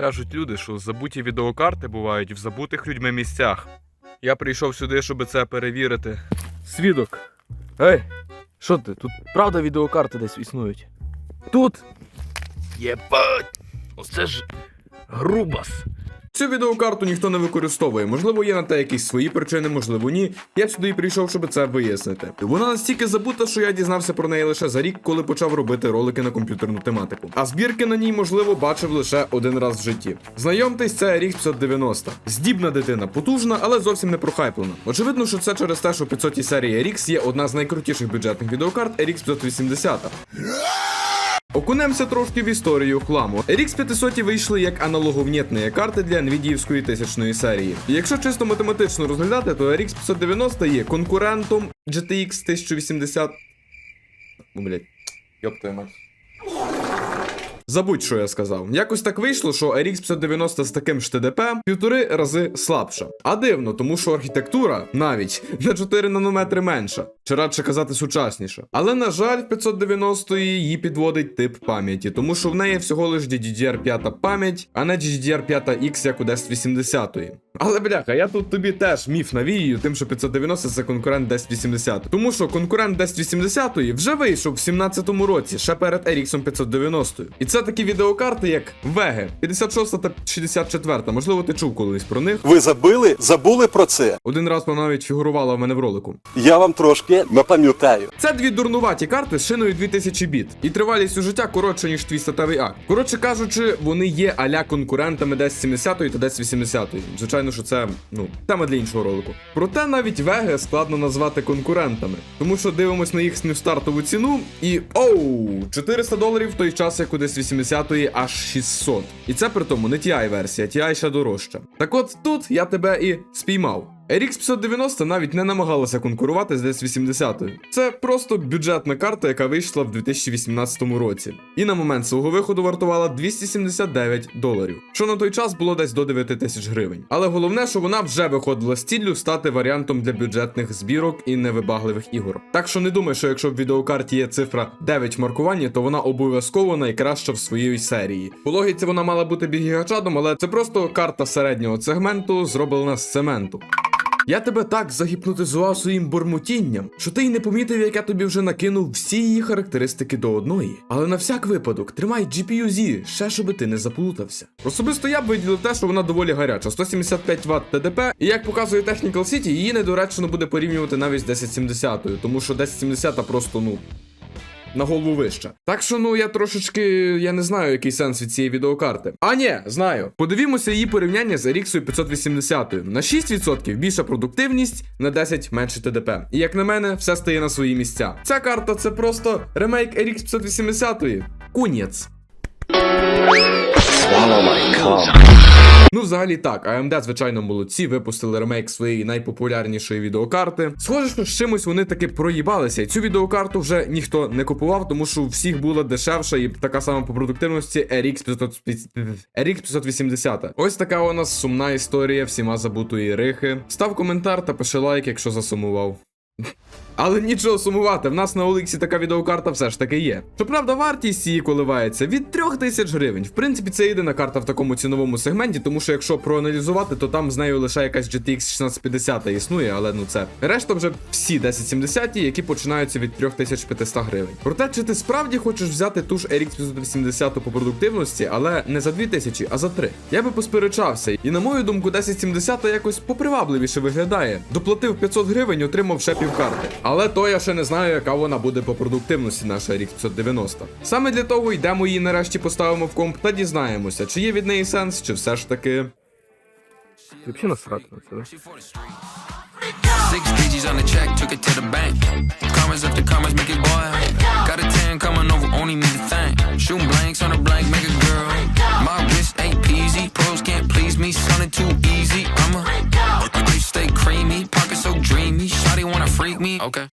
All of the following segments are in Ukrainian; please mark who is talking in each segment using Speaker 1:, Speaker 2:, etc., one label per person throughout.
Speaker 1: Кажуть люди, що забуті відеокарти бувають в забутих людьми місцях. Я прийшов сюди, щоб це перевірити.
Speaker 2: Свідок. Ей, що ти? Тут правда відеокарти десь існують? Тут.
Speaker 1: Єбать! Оце ж грубас.
Speaker 3: Цю відеокарту ніхто не використовує. Можливо, є на те якісь свої причини, можливо, ні. Я сюди і прийшов, щоб це вияснити. Вона настільки забута, що я дізнався про неї лише за рік, коли почав робити ролики на комп'ютерну тематику. А збірки на ній, можливо, бачив лише один раз в житті. Знайомтесь, це RX 590. Здібна дитина, потужна, але зовсім не прохайплена. Очевидно, що це через те, що 500 серії RX є одна з найкрутіших бюджетних відеокарт RX 580. Окунемося трошки в історію хламу. RX 500 вийшли як аналоговнітної карти для NVIDIA тисячної серії. Якщо чисто математично розглядати, то RX 590 є конкурентом GTX 1080. О, блядь. Йоп твою мать. Забудь, що я сказав. Якось так вийшло, що RX 590 з таким ж TDP півтори рази слабша. А дивно, тому що архітектура навіть на 4 нанометри менша, чи радше казати сучасніша. Але на жаль, в 590 її підводить тип пам'яті, тому що в неї всього лиш DDR5 пам'ять, а не DDR5X, як у 1080. Але бляха, я тут тобі теж міф навіюю, тим, що 590 це конкурент 1080. Тому що конкурент 1080 вже вийшов в 17-му році, ще перед RX 590. І це такі відеокарти, як Vega 56 та 64. Можливо, ти чув колись про них.
Speaker 4: Ви забили, забули про це.
Speaker 3: Один раз вона навіть фігурувала в мене в ролику.
Speaker 4: Я вам трошки напам'ятаю.
Speaker 3: Це дві дурнуваті карти з шиною 2000 біт. І тривалістю життя коротше, ніж твій статевий акт. Коротше кажучи, вони є аля конкурентами 1070 та 1080. Звичайно, що це ну тема для іншого ролику. Проте навіть веги складно назвати конкурентами, тому що дивимось на їхню стартову ціну і оу, 400 доларів в той час, як у 1080 аж 600. І це при тому не TI версія, TI ще дорожча. Так от тут я тебе і спіймав. RX 590 навіть не намагалася конкурувати з 1080. Це просто бюджетна карта, яка вийшла в 2018 році. І на момент свого виходу вартувала 279 доларів, що на той час було десь до 9 тисяч гривень. Але головне, що вона вже виходила з ціллю стати варіантом для бюджетних збірок і невибагливих ігор. Так що не думай, що якщо в відеокарті є цифра 9 в маркуванні, то вона обов'язково найкраща в своїй серії. По логіці вона мала бути бігігачадом, але це просто карта середнього сегменту, зроблена з цементу. Я тебе так загіпнотизував своїм бурмотінням, що ти й не помітив, як я тобі вже накинув всі її характеристики до одної. Але на всяк випадок тримай GPU-Z, ще щоби ти не заплутався. Особисто я б виділив те, що вона доволі гаряча, 175 Вт ТДП, і як показує Technical City, її недоречно буде порівнювати навіть з 1070, тому що 1070 просто ну. На голову вище. Так що, ну я трошечки я не знаю, який сенс від цієї відеокарти. А ні, знаю. Подивімося її порівняння з RX 580. На 6% більша продуктивність, на 10 менше ТДП. І як на мене, все стає на свої місця. Ця карта це просто ремейк RX 580. Кунєць. Ну, взагалі так, AMD, звичайно, молодці, випустили ремейк своєї найпопулярнішої відеокарти. Схоже, що з чимось вони таки проїбалися, цю відеокарту вже ніхто не купував, тому що у всіх була дешевша і така сама по продуктивності RX 500... RX 580. Ось така у нас сумна історія всіма забутої рихи. Став коментар та пиши лайк, якщо засумував. Але нічого сумувати, в нас на Олексі така відеокарта все ж таки є. Щоправда, вартість її коливається від 3000 гривень. В принципі, це єдина карта в такому ціновому сегменті, тому що якщо проаналізувати, то там з нею лише якась GTX 1650 існує, але ну це. Решта вже всі 1070, які починаються від 3500 гривень. Проте, чи ти справді хочеш взяти ту ж RX 570 по продуктивності, але не за 2000, а за 3? Я би посперечався, і на мою думку, 1070 якось попривабливіше виглядає. Доплатив 500 гривень, отримав ще півкарти. Але то я ще не знаю, яка вона буде по продуктивності, наша рік 590. Саме для того йдемо її нарешті поставимо в комп та дізнаємося, чи є від неї сенс, чи все ж таки.
Speaker 2: Взагалі насрати на це.
Speaker 5: Six digits on the check, took it to the bank. Commas after commas, make it boil. Got a 10 coming over, only need a thing. Shooting blanks on a blank, make a girl. My wrist ain't peasy, pros can't please me, sounding too easy. I'm a stay creamy, pocket so dreamy. Shawty wanna freak me, okay.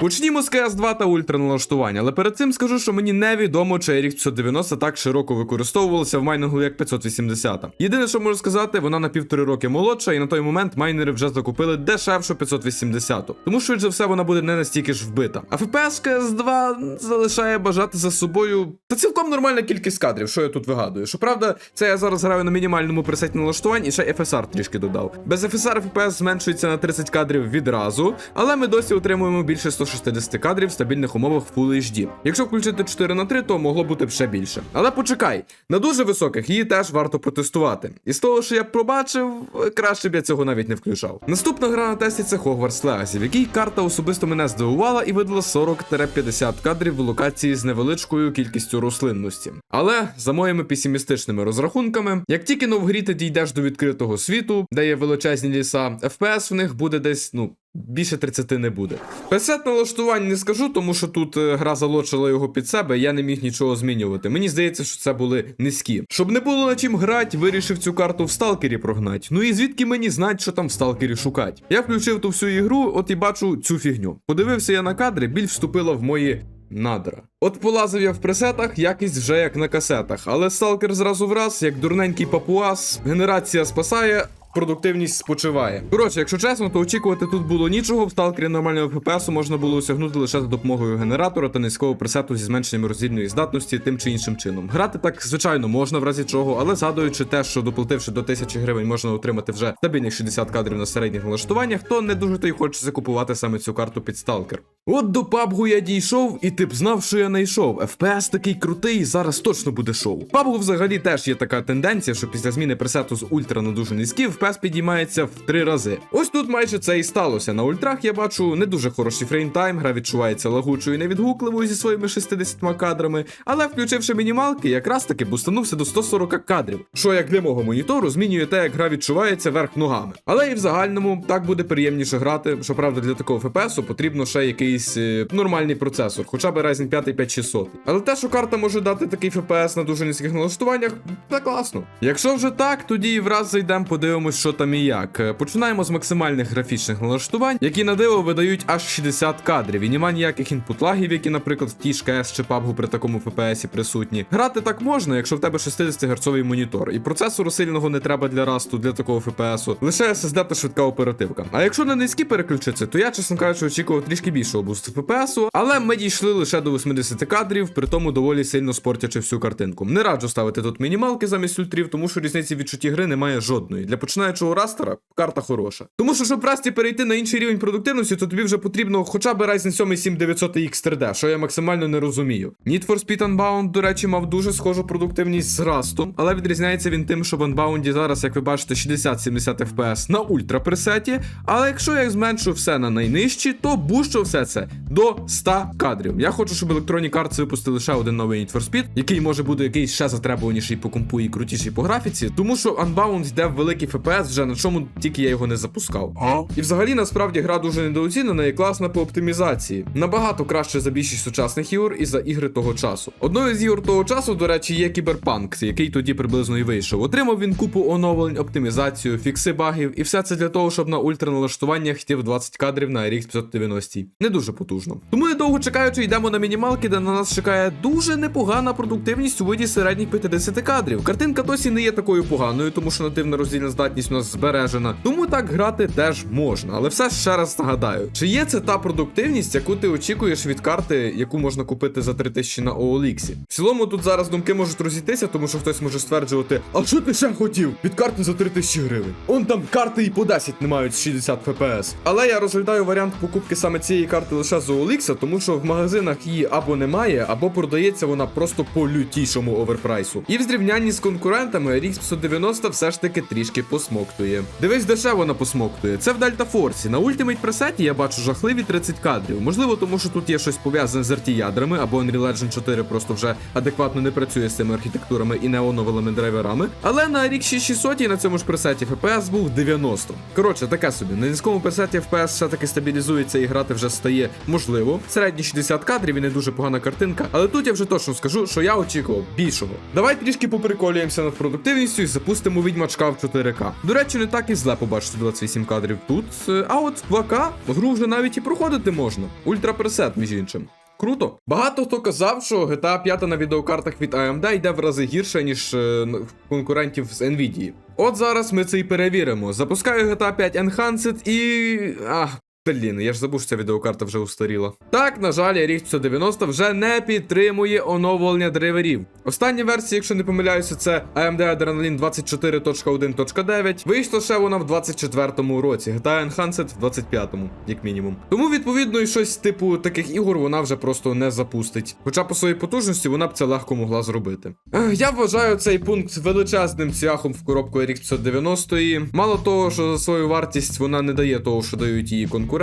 Speaker 3: Почнімо з CS2 та ультраналаштування, але перед цим скажу, що мені невідомо, чи RX 590 так широко використовувалася в майнингу як 580. Єдине, що можу сказати, вона на півтори роки молодша, і на той момент майнери вже закупили дешевшу 580. Тому швидше за все вона буде не настільки ж вбита. А FPS CS2 залишає бажати за собою та цілком нормальна кількість кадрів, що я тут вигадую. Щоправда, це я зараз граю на мінімальному пресеті налаштувань і ще FSR трішки додав. Без FSR FPS зменшується на 30 кадрів відразу, але ми досі отримуємо більше 160 кадрів в стабільних умовах Full HD. Якщо включити 4 на 3, то могло бути б ще більше. Але почекай, на дуже високих її теж варто протестувати. І з того, що я пробачив, краще б я цього навіть не включав. Наступна гра на тесті це Hogwarts Legacy, в якій карта особисто мене здивувала і видала 40-50 кадрів в локації з невеличкою кількістю рослинності. Але за моїми песимістичними розрахунками, як тільки но в грі ти дійдеш до відкритого світу, де є величезні ліса, FPS в них буде десь, ну. Більше 30 не буде. Пресет налаштувань не скажу, тому що тут е, гра залочила його під себе, я не міг нічого змінювати. Мені здається, що це були низькі. Щоб не було на чим грати, вирішив цю карту в сталкері прогнати. Ну і звідки мені знать, що там в сталкері шукати? Я включив ту всю ігру, от і бачу цю фігню. Подивився я на кадри, біль вступила в мої. Надра. От полазив я в пресетах, якість вже як на касетах, але сталкер зразу враз, як дурненький папуас, генерація спасає, продуктивність спочиває. Коротше, якщо чесно, то очікувати тут було нічого. В сталкері нормального ФПСу можна було осягнути лише за допомогою генератора та низького пресету зі зменшенням роздільної здатності тим чи іншим чином. Грати так, звичайно, можна в разі чого, але згадуючи те, що доплативши до 1000 гривень, можна отримати вже стабільних 60 кадрів на середніх налаштуваннях, то не дуже то й хочеться купувати саме цю карту під сталкер. От до PUBG я дійшов, і ти б знав, що я знайшов. FPS такий крутий, зараз точно буде шоу. PUBG взагалі теж є така тенденція, що після зміни пресету з ультра на дуже низький, FPS підіймається в три рази. Ось тут майже це і сталося. На ультрах я бачу не дуже хороший фреймтайм, гра відчувається лагучою і невідгукливою зі своїми 60 кадрами, але включивши мінімалки, якраз таки бустанувся до 140 кадрів, що як для мого монітору змінює те, як гра відчувається верх ногами. Але і в загальному так буде приємніше грати. Щоправда, для такого FPS потрібно ще якийсь е, нормальний процесор, хоча б Ryzen 5 5600. Але те, що карта може дати такий FPS на дуже низьких налаштуваннях, це класно. Якщо вже так, тоді враз зайдемо, подивимось, що там і як. Е, Починаємо з максимальних графічних налаштувань, які на диво видають аж 60 кадрів. І нема ніяких інпут-лагів, які, наприклад, в тій ж КС чи PUBG при такому FPS присутні. Грати так можна, якщо в тебе 60 герцовий монітор. І процесору сильного не треба для расту, для такого FPS. Лише SSD та швидка оперативка. А якщо на низькі переключитися, то я, чесно кажучи, очікував трішки більшого бусту FPS, але ми дійшли лише до 80 кадрів, при тому доволі сильно спортячи всю картинку. Не раджу ставити тут мінімалки замість ультрів, тому що різниці відчутті гри немає жодної. Для починаючого растера карта хороша. Тому що, щоб расті перейти на інший рівень продуктивності, то тобі вже потрібно хоча б Ryzen 7 7900 X 3D, що я максимально не розумію. Need for Speed Unbound, до речі, мав дуже схожу продуктивність з растом, але відрізняється він тим, що в Unbound зараз, як ви бачите, 60-70 FPS на ультра пресеті. Але якщо я зменшу все на найнижчі, то бущо все це до 100 кадрів. Я хочу, щоб Electronic Arts випустили ще один новий Need for Speed, який може бути якийсь ще затребуваніший по компу і крутіший по графіці, тому що Unbound йде в великий FPS вже на чому тільки я його не запускав. І взагалі насправді гра дуже недооцінена і класна по оптимізації. Набагато краще за більшість сучасних ігор і за ігри того часу. Одною з ігор того часу, до речі, є Кіберпанк, який тоді приблизно і вийшов. Отримав він купу оновлень, оптимізацію, фікси багів, і все це для того, щоб на ультраналаштуваннях йти в 20 кадрів на RX 590. Не дуже потужно. Тому недовго чекаючи, йдемо на мінімалки, де на нас чекає дуже непогана продуктивність у виді середніх 50 кадрів. Картинка досі не є такою поганою, тому що нативна роздільна здатність нас збережена. Тому так грати теж можна. Але все ж ще раз нагадаю, чи є це та продуктивність, яку ти очікуєш від карти, яку можна купити за 3000 на OLX? В цілому тут зараз думки можуть розійтися, тому що хтось може стверджувати, а що ти ще хотів? Від карти за 3000 гривень. Он там карти і по 10 не мають 60 FPS. Але я розглядаю варіант покупки саме цієї карти лише з OLX, тому що в магазинах її або немає, або продається вона просто по лютішому оверпрайсу. І в зрівнянні з конкурентами RX 590 все ж таки трішки посмоктує. Дивись, де ще вона посмоктує. Це в Дельта Форсі. На Ultimate пресеті я бачу жахливі 30 кадрів. Можливо, тому що тут є щось пов'язане з RT-ядрами, або Unreal Engine 4 просто вже адекватно не працює з цими архітектурами і неоновими драйверами. Але на RX 6600 на цьому ж пресеті FPS був 90. Коротше, таке собі. На низькому пресеті FPS все-таки стабілізується і грати вже стає можливо. Середні 60 кадрів і не дуже погана картинка. Але тут я вже точно скажу, що я очікував більшого. Давай трішки поприколюємося над продуктивністю і запустимо відьмачка в 4К. До речі, не так і зле побачити 28 кадрів тут. е, А от 2К гру вже навіть і проходити можна. Ультрапресет, між іншим. Круто. Багато хто казав, що GTA 5 на відеокартах від AMD йде в рази гірше, ніж е, конкурентів з Nvidia. От зараз ми це і перевіримо. Запускаю GTA 5 Enhanced і. Ах. Блін, я ж забув, що ця відеокарта вже устаріла. Так, на жаль, RX 590 вже не підтримує оновлення драйверів. Остання версія, якщо не помиляюся, це AMD Adrenalin 24.1.9. Вийшла ще вона в 24-му році, GTA Enhanced в 25-му, як мінімум. Тому, відповідно, і щось типу таких ігор вона вже просто не запустить. Хоча по своїй потужності вона б це легко могла зробити. Я вважаю цей пункт величезним цвяхом в коробку RX 590. Мало того, що за свою вартість вона не дає того, що дають її конкуренти,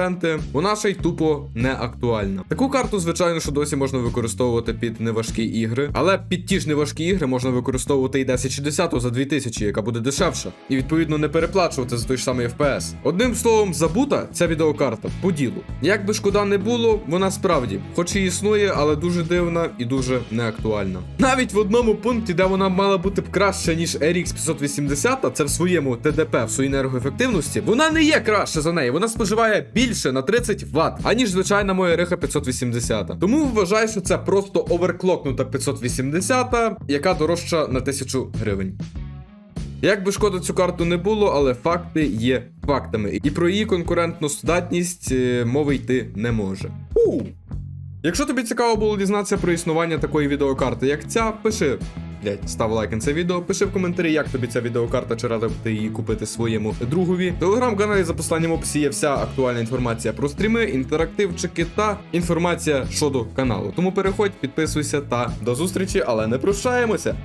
Speaker 3: вона ще й тупо не актуальна. Таку карту, звичайно, що досі можна використовувати під неважкі ігри, але під ті ж неважкі ігри можна використовувати і 1060 за 2000, яка буде дешевша, і відповідно не переплачувати за той ж самий FPS. Одним словом, забута ця відеокарта по ділу. Як би шкода не було, вона справді, хоч і існує, але дуже дивна і дуже неактуальна. Навіть в одному пункті, де вона мала бути б краще, ніж RX 580, це в своєму ТДП, в своїй енергоефективності, вона не є краще за неї. Вона споживає більше на 30 Вт, аніж звичайна моя Риха 580. Тому вважаю, що це просто оверклокнута 580, яка дорожча на 1000 гривень. Як би шкода цю карту не було, але факти є фактами. І про її конкурентну здатність е, мови йти не може. У! Якщо тобі цікаво було дізнатися про існування такої відеокарти, як ця, пиши. Блять, став лайк на це відео, пиши в коментарі, як тобі ця відеокарта, чи радив ти її купити своєму другові. Телеграм-каналі за посланням описі є вся актуальна інформація про стріми, інтерактивчики та інформація щодо каналу. Тому переходь, підписуйся та до зустрічі, але не прощаємося.